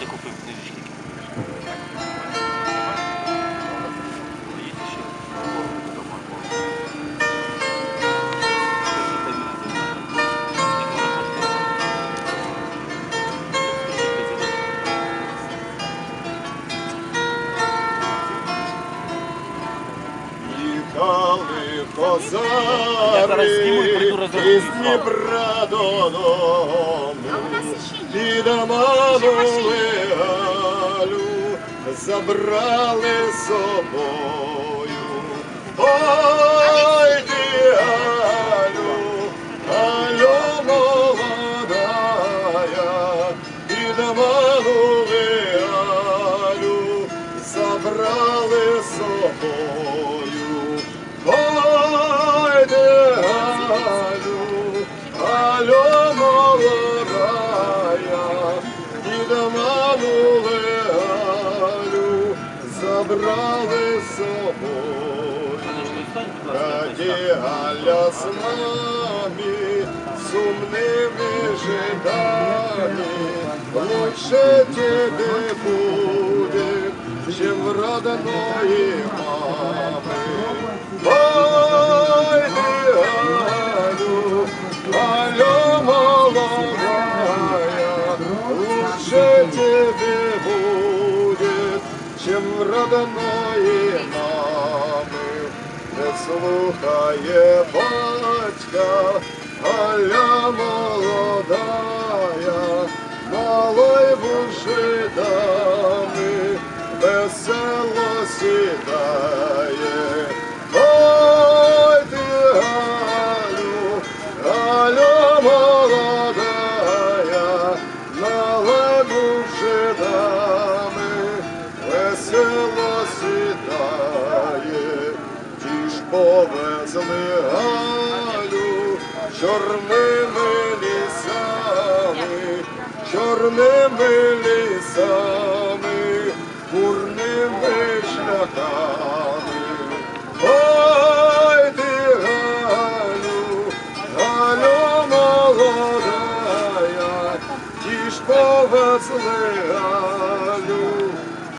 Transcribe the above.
ти купив книжечки? Козари из Днепра до Дона. Ще є. Галю, забрали з собою. Ой, ти, Галю, Галю молодая, підманули Галю, забрали з собою. брали собой ради радіаля з нами, сумними житами, лучше тебе буде, чим родної мами. Ой, Алю, Алю, лучше тебе чем в родной мамы. Не слухає батька, Галя молодая, малой вужидами, весело сідає. Ой, молодая, малой вужидами, весела сідає, ті ж повезли галю чорними лісами, чорними лісами, бурними шляхами. Ой, ти галю, галю молодая, ті ж повезли галю.